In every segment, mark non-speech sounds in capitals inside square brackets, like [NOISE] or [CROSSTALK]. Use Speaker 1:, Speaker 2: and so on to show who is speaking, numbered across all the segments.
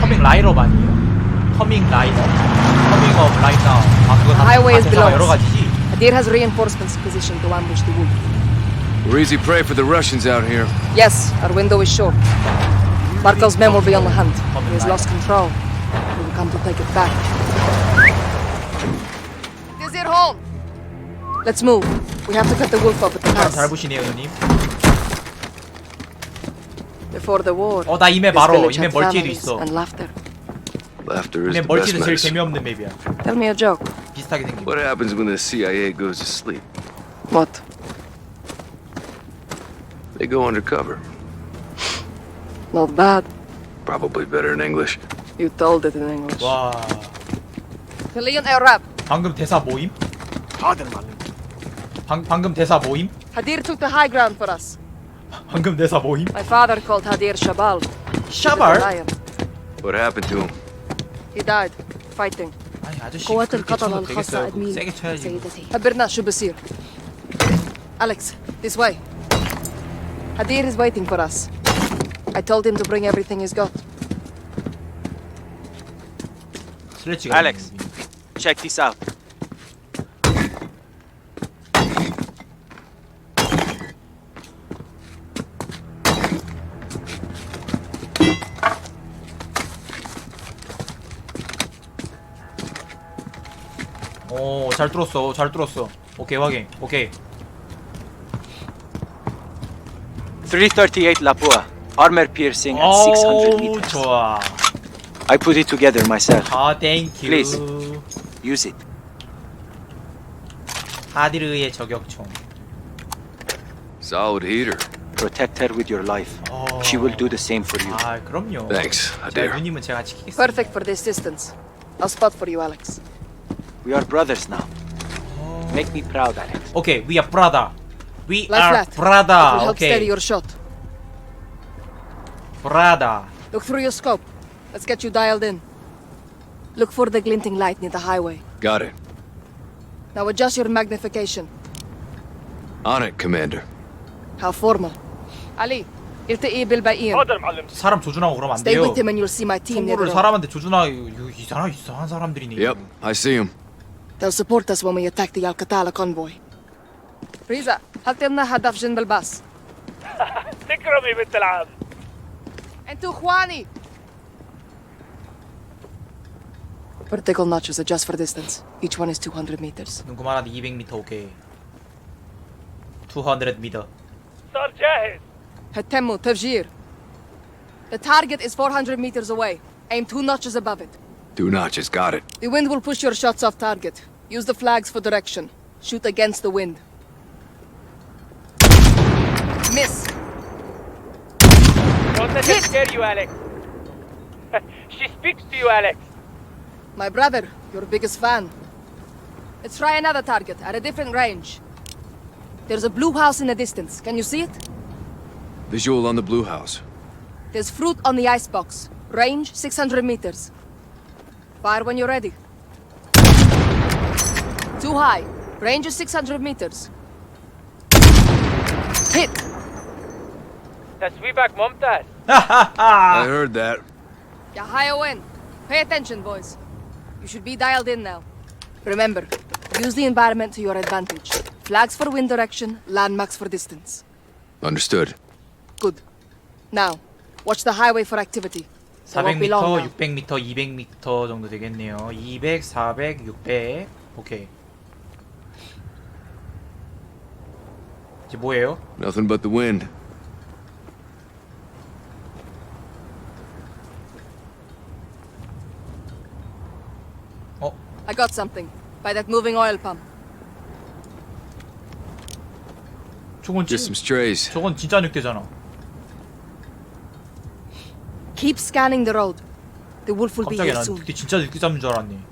Speaker 1: 커밍 라이업 아니에요? 커밍 라이업? 커밍 업 라이트 나우. 아 그거 다,
Speaker 2: Highway
Speaker 1: 다
Speaker 2: is
Speaker 1: 대사가
Speaker 2: below
Speaker 1: 여러
Speaker 2: us.
Speaker 1: 가지지?
Speaker 2: Hadir has reinforcements positioned to ambush the wolf.
Speaker 3: We're easy prey for the Russians out here.
Speaker 2: Yes, our window is short. Barkov's men will be on the hunt. He has lost control. We will come to take it back. Gazir home! Let's move. We have to cut the wolf off at the
Speaker 1: 사람 잘
Speaker 2: pass.
Speaker 1: 보시네요 누님.
Speaker 2: Before the war,
Speaker 1: 어 나 이맵
Speaker 2: this
Speaker 1: 알아.
Speaker 2: village
Speaker 1: 이맵
Speaker 2: had
Speaker 1: 멀티에도
Speaker 2: families
Speaker 1: 있어.
Speaker 2: and laughter.
Speaker 3: Laughter is
Speaker 1: 이맵
Speaker 3: the best
Speaker 1: 멀티는 제일
Speaker 3: medicine.
Speaker 1: 재미없는 맵이야.
Speaker 2: Tell me a joke.
Speaker 1: 비슷하게 생긴.
Speaker 3: What happens when the CIA goes to sleep?
Speaker 2: What?
Speaker 3: They go undercover.
Speaker 2: Not bad.
Speaker 3: Probably better in English.
Speaker 2: You told it in English.
Speaker 1: 와
Speaker 2: Kalian Arab.
Speaker 1: 방금 대사 모임? 방 방금 대사 모임?
Speaker 2: Hadir took the high ground for us.
Speaker 1: 방금 대사 모임?
Speaker 2: My father called Hadir Shabal.
Speaker 1: 샤발?
Speaker 2: The lion.
Speaker 3: What happened to him?
Speaker 2: He died fighting.
Speaker 1: 아니 아저씨
Speaker 4: قوات
Speaker 1: 그렇게
Speaker 4: القتلة
Speaker 1: 쳐도
Speaker 4: الخاصة
Speaker 1: 되겠어요?
Speaker 4: أدمين
Speaker 1: 세게 쳐야지.
Speaker 4: سيدتي
Speaker 2: خبرنا شو بصير. Alex, this way. Hadir is waiting for us. I told him to bring everything he's got.
Speaker 1: 스트레치가.
Speaker 5: Alex. Check this out.
Speaker 1: 잘 뚫었어. 잘 뚫었어. 오케이 확인. 오케이.
Speaker 5: 338 Lapua. Armor piercing at 600
Speaker 1: 오
Speaker 5: meters.
Speaker 1: 좋아.
Speaker 5: I put it together myself.
Speaker 1: 아 땡큐.
Speaker 5: Please. Use it.
Speaker 1: 하디르의 저격총.
Speaker 3: Solid heater.
Speaker 5: Protect her with your life.
Speaker 1: 어...
Speaker 5: She will do the same for you.
Speaker 1: 아 그럼요.
Speaker 3: Thanks,
Speaker 1: 자,
Speaker 3: Hadir.
Speaker 1: 누님은 제가 지키겠습니다.
Speaker 2: Perfect for this distance. I'll spot for you, Alex.
Speaker 5: We are brothers now. Make me proud, Alex.
Speaker 1: 오케이, we are brother. We
Speaker 2: Lie
Speaker 1: are
Speaker 2: flat. It will
Speaker 1: brother.
Speaker 2: help steady
Speaker 1: 오케이,
Speaker 2: your shot.
Speaker 1: brother.
Speaker 2: Look through your scope. Let's get you dialed in. Look for the glinting light near the highway.
Speaker 3: Got it.
Speaker 2: Now adjust your magnification.
Speaker 3: On it, Commander.
Speaker 2: How formal. Ali, التقي بالباقيين.
Speaker 1: 사람 조준하고 그러면 안
Speaker 2: Stay
Speaker 1: 돼요.
Speaker 2: with him and you'll see my team near the
Speaker 1: 총구를
Speaker 2: road.
Speaker 1: 사람한테 조준하고 이거 이상한 이상한 사람들이네.
Speaker 3: Yep, I see him.
Speaker 2: They'll support us when we attack the Al-Qatala convoy. ريزا حط لنا هدف جنب الباص. [LAUGHS]
Speaker 6: تكرمي بنت العم
Speaker 2: انتوا اخواني. Vertical notches adjust for distance. Each one is 200 meters.
Speaker 1: 눈 그만한데 200m 오케이. 200m.
Speaker 6: صار جاهز
Speaker 2: هتموا تفجير. The target is 400 meters away. Aim two notches above it.
Speaker 3: Two notches, got it.
Speaker 2: The wind will push your shots off target. Use the flags for direction. Shoot against the wind. Miss.
Speaker 6: Don't let
Speaker 2: Hit.
Speaker 6: it scare you Alex [LAUGHS] She speaks to you Alex
Speaker 2: My brother, your biggest fan. Let's try another target at a different range. There's a blue house in the distance. Can you see it?
Speaker 3: Visual on the blue house.
Speaker 2: There's fruit on the icebox. Range 600 meters. Fire when you're ready. Too high. Range is 600 meters. Hit!
Speaker 6: تسويبك ممتاز
Speaker 3: I heard that.
Speaker 2: Yeah, higher win. Pay attention, boys. You should be dialed in now. Remember, use the environment to your advantage. Flags for wind direction, landmarks for distance.
Speaker 3: Understood.
Speaker 2: Good. Now, watch the highway for activity. There won't be
Speaker 1: 400m,
Speaker 2: long now.
Speaker 1: 600m, 200m 정도 되겠네요. 200, 400, 600. 오케이. 이제 뭐예요?
Speaker 3: Nothing but the wind.
Speaker 1: 어?
Speaker 2: I got something. By that moving oil pump.
Speaker 1: 저건
Speaker 3: Just
Speaker 1: 진,
Speaker 3: some strays.
Speaker 1: 저건 진짜 늑대잖아.
Speaker 2: Keep scanning the road. The wolf will be
Speaker 1: 갑자기
Speaker 2: here
Speaker 1: 난
Speaker 2: soon.
Speaker 1: 늑대 진짜 늑대 잡는 줄 알았네.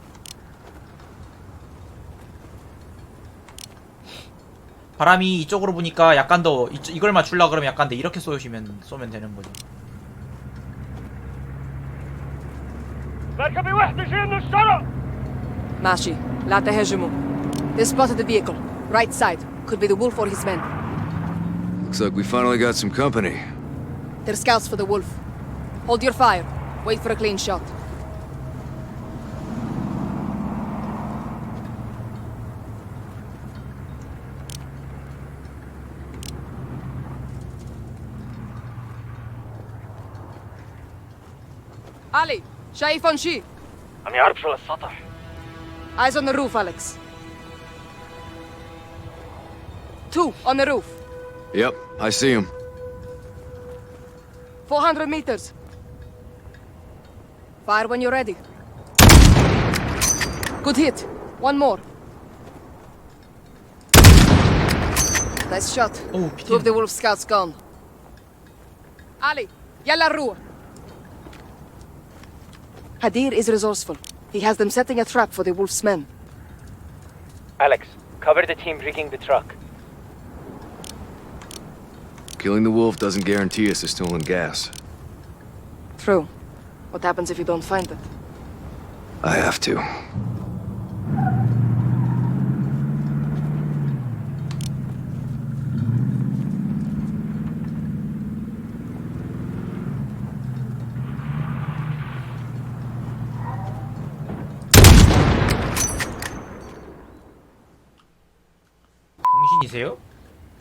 Speaker 1: 바람이 이쪽으로 보니까 약간 더 이, 걸 맞추려 그러면 약간 더 이렇게 쏘시면 쏘면 되는 거죠.
Speaker 6: 마시, 라테
Speaker 2: 헤즈무. They spotted the vehicle. Right side. Could be the wolf or his men.
Speaker 3: Looks like we finally got some company.
Speaker 2: They're scouts for the wolf. Hold your fire. Wait for a clean shot. Ali, شايف on شي
Speaker 6: عم يعرف شو السطح
Speaker 2: Eyes on the roof, Alex. Two on the roof.
Speaker 3: Yep, I see him.
Speaker 2: 400 meters. Fire when you're ready. Good hit. One more. Nice shot.
Speaker 1: Oh,
Speaker 2: Two of the
Speaker 1: 피팅.
Speaker 2: wolf scouts gone. Ali, yalla الروح. Hadir is resourceful. He has them setting a trap for the wolf's men.
Speaker 6: Alex, cover the team rigging the truck.
Speaker 3: Killing the wolf doesn't guarantee us the stolen gas.
Speaker 2: True. What happens if you don't find it?
Speaker 3: I have to.
Speaker 1: 정신이세요?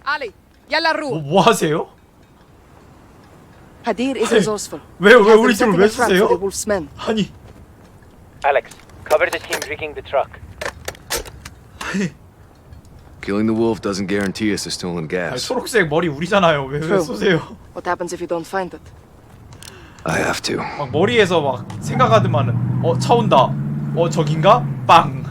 Speaker 2: Ali, yalla
Speaker 1: 뭐,
Speaker 2: الروح.
Speaker 1: 뭐 하세요?
Speaker 2: Hadir is resourceful.
Speaker 1: 왜,
Speaker 2: He
Speaker 1: 왜
Speaker 2: has
Speaker 1: 우리
Speaker 2: them
Speaker 1: 팀을
Speaker 2: setting
Speaker 1: 왜
Speaker 2: a trap for the
Speaker 1: 쓰세요?
Speaker 2: wolf's men.
Speaker 1: 아니,
Speaker 6: Alex, cover the team rigging the truck.
Speaker 3: Killing the wolf doesn't guarantee us a stolen
Speaker 1: 아니,
Speaker 3: gas.
Speaker 1: 초록색 머리 우리잖아요. 왜, 왜
Speaker 2: True.
Speaker 1: 쏘세요?
Speaker 2: What happens if you don't find it?
Speaker 3: I have to.
Speaker 1: 막 머리에서 막 생각하더만은 어, 차 온다. 어, 저긴가? 빵.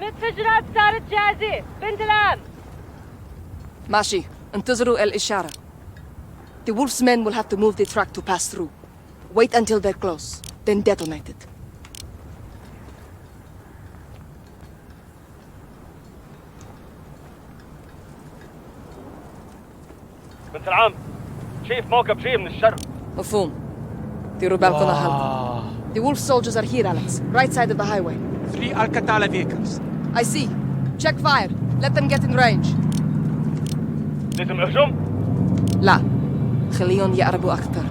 Speaker 4: المتفجرات صارت جاهزة بنت الآن
Speaker 2: ماشي انتظروا الإشارة. The wolf's men will have to move the truck to pass through. Wait until they're close, then detonate it.
Speaker 6: بنت العم شايف موكب جاي من الشرق
Speaker 2: مفهوم. ديروا بالكم على حالكم.
Speaker 1: 와.
Speaker 2: The wolf soldiers are here, Alex. Right side of the highway.
Speaker 5: Three Alcatala vehicles.
Speaker 2: I see. Check fire. Let them get in range.
Speaker 6: لازم اهجم
Speaker 2: لا. خليهم يقربوا أكثر.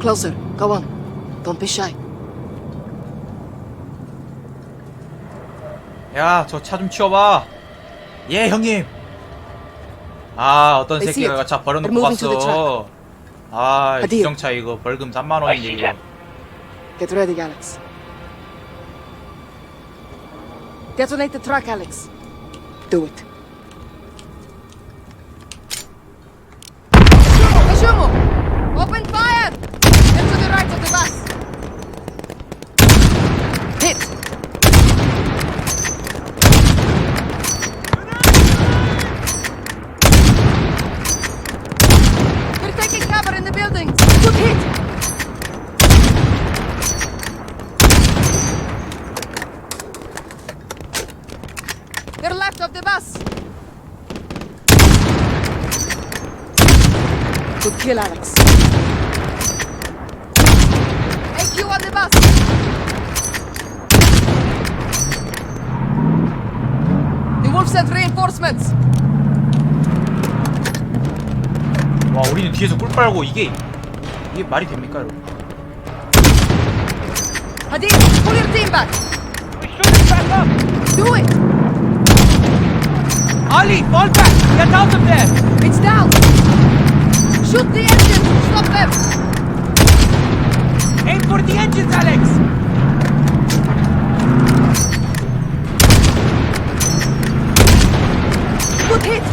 Speaker 2: Closer. Go on. Don't be shy.
Speaker 1: 야, 저 차 좀 치워봐. 예, 형님. 아, 어떤
Speaker 2: I see
Speaker 1: 새끼가
Speaker 2: it.
Speaker 1: 차 버려놓고
Speaker 2: They're moving to the
Speaker 1: 갔어. 아,
Speaker 2: 어디?
Speaker 1: 기정차 이거 벌금 3만
Speaker 6: I
Speaker 1: 원인데
Speaker 6: see
Speaker 1: 이거.
Speaker 2: Get ready, Alex. Detonate the truck, Alex. Do it. Kashumo! Open fire! Get to the right of the bus. Hit! We're taking cover in the buildings. Good hit! They're left of the bus. Good kill, Alex. AQ on the bus. The wolf sent reinforcements.
Speaker 1: 와, 우리는 뒤에서 꿀 빨고 이게 이게 말이 됩니까, 여러분?
Speaker 2: Hadir, pull your team back.
Speaker 6: We shoot it back up
Speaker 2: Do it.
Speaker 6: Ali, fall back Get out of there
Speaker 2: It's down. Shoot the engines. Stop them.
Speaker 6: Aim for the engines, Alex
Speaker 2: Good hit.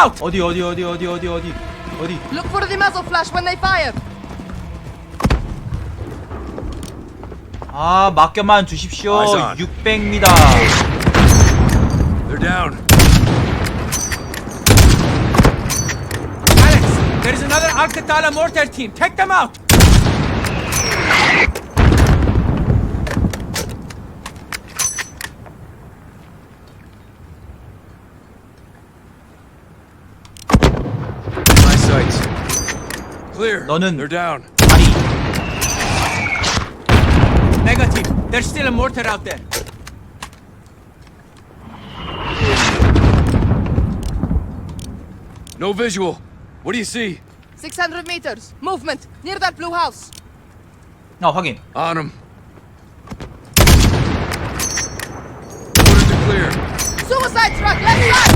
Speaker 6: Out!
Speaker 1: 어디 어디 어디 어디 어디 어디 어디
Speaker 2: Look for the muzzle flash when they fire.
Speaker 1: 아 맡겨만 주십시오
Speaker 3: Eyes on.
Speaker 1: 600m
Speaker 3: They're down.
Speaker 6: Alex, there is another Al-Qatala mortar team. Take them out!
Speaker 1: 너는-
Speaker 3: They're down.
Speaker 1: 다리
Speaker 6: Negative. There's still a mortar out there.
Speaker 3: No visual. What do you see?
Speaker 2: 600 meters. Movement. Near that blue house.
Speaker 1: 어 확인
Speaker 3: On them. Order to clear.
Speaker 2: Suicide truck. Left side. Left side.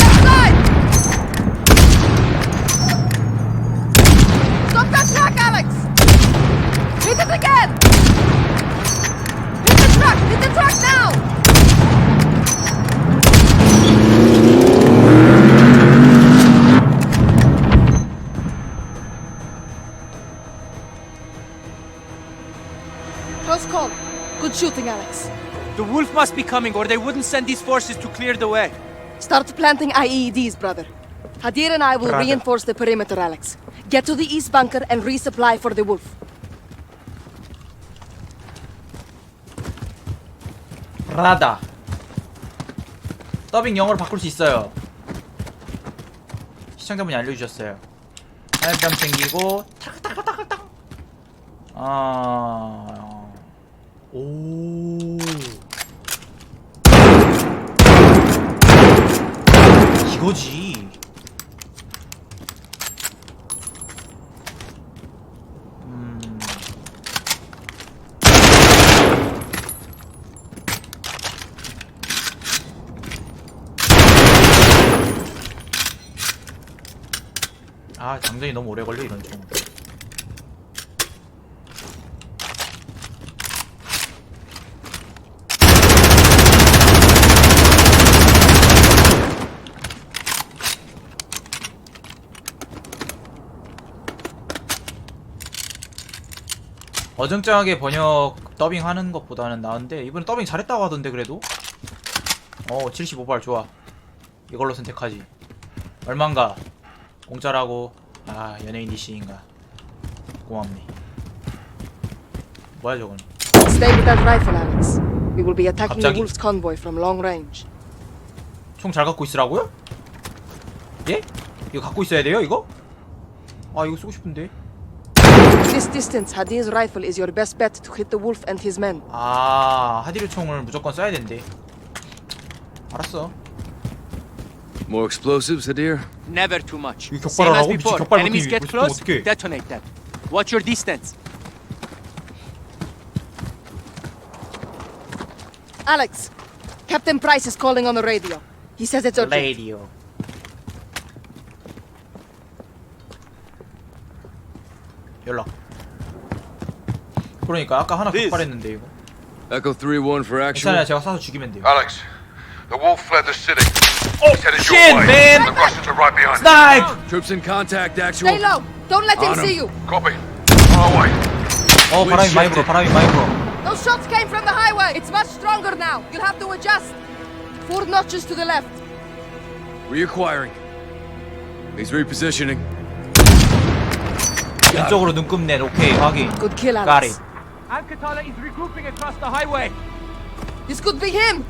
Speaker 2: Hit it again. Hit the truck. Hit the truck now. Close call. Good shooting, Alex.
Speaker 6: The wolf must be coming, or they wouldn't send these forces to clear the way.
Speaker 2: Start planting IEDs, brother. Hadir and I will
Speaker 1: Brother.
Speaker 2: reinforce the perimeter, Alex. Get to the east bunker and resupply for the wolf.
Speaker 1: 라다 더빙 영어로 바꿀 수 있어요. 시청자분이 알려주셨어요. 하얀병 챙기고 타닥타닥타닥 아... 오... 이거지 아 장전이 너무 오래 걸려 이런 총 어정쩡하게 번역 더빙 하는 것보다는 나은데 이번에 더빙 잘했다고 하던데 그래도? 어 75발 좋아. 이걸로 선택하지. 얼만가 공짜라고 아 연예인 DC인가 고맙네 뭐야 저건
Speaker 2: Stay with that rifle, Alex. We will be attacking the
Speaker 1: 갑자기?
Speaker 2: wolf's convoy from long range.
Speaker 1: 총 잘 갖고 있으라고요? 예? 이거 갖고 있어야 돼요 이거? 아 이거 쓰고 싶은데
Speaker 2: This distance, Hadir's rifle is your best bet to hit the wolf and his men.
Speaker 1: 아 하디르 총을 무조건 써야 된대 알았어
Speaker 3: More explosives, Hadir?
Speaker 6: Never too much.
Speaker 1: 이거
Speaker 6: Same as
Speaker 1: 격발하라고? 미친
Speaker 6: before.
Speaker 1: 격발
Speaker 6: Enemies
Speaker 1: 못해,
Speaker 6: get
Speaker 1: 이거
Speaker 6: close,
Speaker 1: 어떡해.
Speaker 6: detonate them. Watch your distance.
Speaker 2: Alex, Captain Price is calling on the radio. He says it's urgent.
Speaker 1: 레이디오 연락 그러니까 아까 하나
Speaker 5: Liz.
Speaker 1: 격발했는데 이거
Speaker 3: Echo 3-1 for actual.
Speaker 1: 괜찮아요 제가 쏴서 죽이면 돼요
Speaker 7: Alex, the wolf fled the city.
Speaker 1: Oh,
Speaker 7: He's headed
Speaker 1: shit,
Speaker 7: your way.
Speaker 1: man!
Speaker 7: The Russians are right behind.
Speaker 1: 스나이프!
Speaker 3: Troops in contact, actual.
Speaker 2: Stay low. Don't let him
Speaker 3: On him.
Speaker 2: see you.
Speaker 7: Copy. On our way.
Speaker 1: 어 바람이 많이 불어 바람이 많이 불어
Speaker 2: Those shots came from the highway. It's much stronger now. You'll have to adjust. Four notches to the left.
Speaker 3: Reacquiring. He's repositioning.
Speaker 1: 왼쪽으로 눈금넷 오케이 확인
Speaker 2: Good kill,
Speaker 1: Got
Speaker 2: Alex.
Speaker 1: it.
Speaker 6: Al-Qatala is regrouping across the highway.
Speaker 2: This could be him.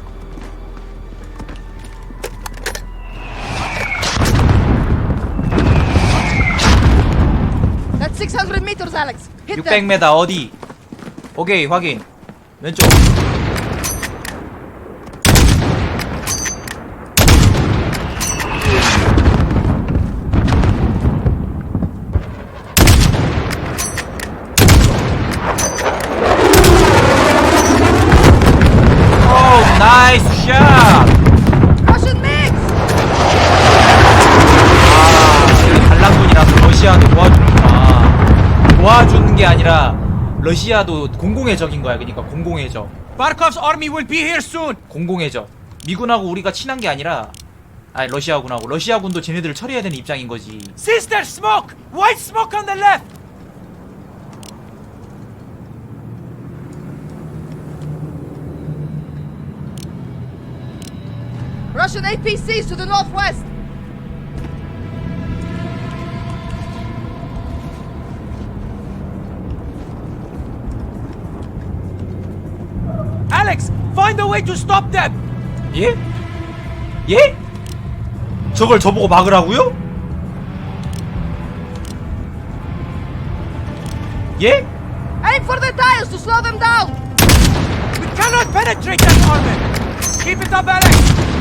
Speaker 2: 600 meters, Alex. Hit them.
Speaker 1: 600m 어디? 오케이 확인 왼쪽 오 나이스 샷!
Speaker 2: Russian mix.
Speaker 1: 아, 달랑군이라서 러시아도 도와주는구나. 도와주는 게 아니라 러시아도 공공의 적인 거야. 그러니까 공공의 적.
Speaker 6: Barkov's army will be here soon.
Speaker 1: 공공의 적. 미군하고 우리가 친한 게 아니라 아니 러시아군하고 러시아군도 쟤네들을 처리해야 되는 입장인 거지.
Speaker 6: Sister, smoke! White smoke on the left!
Speaker 2: Russian APCs to the northwest!
Speaker 6: Find a way to stop them!
Speaker 1: 예? 예? 저걸 저보고 막으라고요? 예?
Speaker 2: Aim for the tiles to slow them down!
Speaker 6: We cannot penetrate that armor! Keep it up, Alex!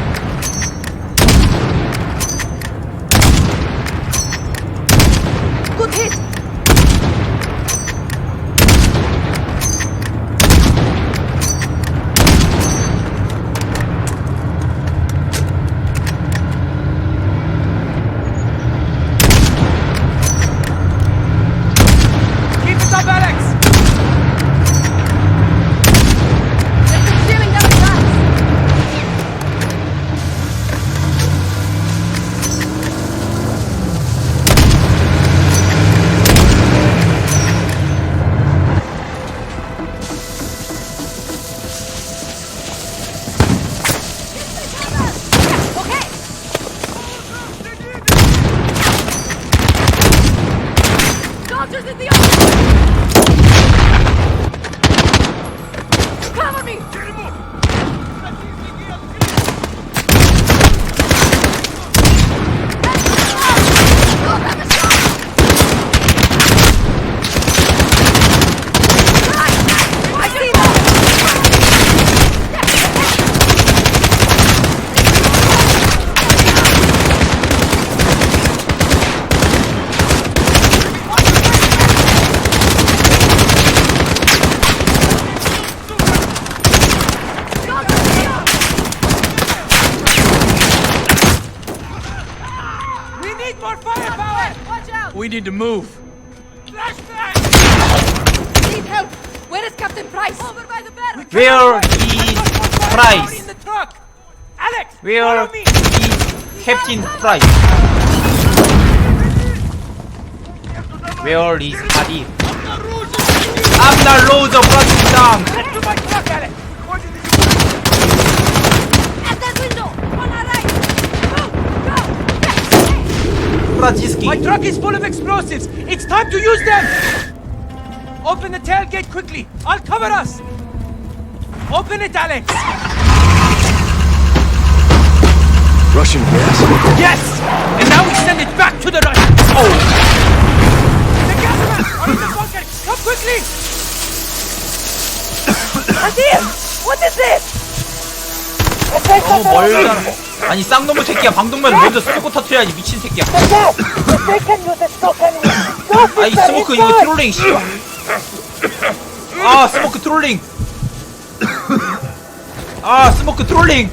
Speaker 6: Need more firepower!
Speaker 2: Watch out!
Speaker 6: We need to move. Flashbang!
Speaker 2: Need help! Where is Captain Price? Over by the barracks!
Speaker 1: Where is Price?
Speaker 6: in the truck! Alex!
Speaker 1: Where
Speaker 6: me!
Speaker 1: is Captain Price? Where is Hadid? I'm the loser Brazilian.
Speaker 6: Get to my truck, Alex!
Speaker 2: At that window! On our right! Go! Go!
Speaker 6: My truck is full of explosives. It's time to use them. Open the tailgate quickly. I'll cover us. Open it, Alex.
Speaker 3: Russian gas?
Speaker 6: Yes! And now we send it back to the Russians. Oh! The gas masks are in the bunker. Come quickly! Azir! What is this?
Speaker 1: Oh, boy. 아. 아니 쌍놈의 새끼야 방독면 먼저 스모크 터트려야지 미친 새끼야. 아이 스모크 이거 트롤링 씨발. 아 스모크 트롤링. 아 스모크 트롤링.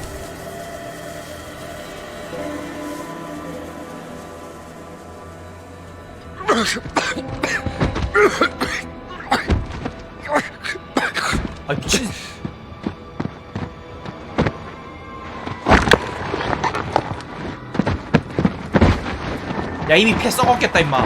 Speaker 1: 아 미친. 야 이미 패 썩었겠다 임마.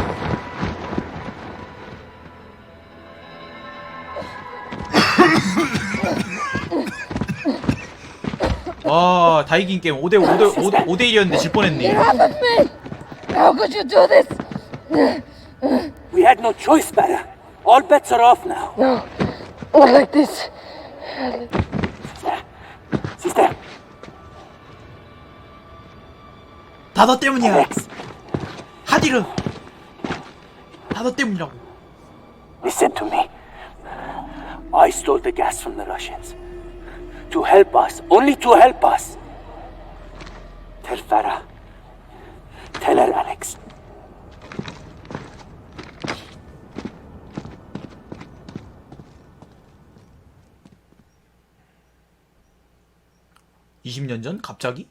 Speaker 1: 와, 다 이긴 게임 5대 5대 5대, 5대 1이었는데 질 뻔했네.
Speaker 2: How could you do this?
Speaker 8: We had no choice, Mara. All bets are off now.
Speaker 2: No. Not like this.
Speaker 8: Sister,
Speaker 1: 다너 때문이야. 하디르. 다너 때문이라고.
Speaker 8: listen to me. I stole the gas from the Russians. To help us, only to help us. Tell Farah. Tell her, Alex.
Speaker 1: 20년 전 갑자기?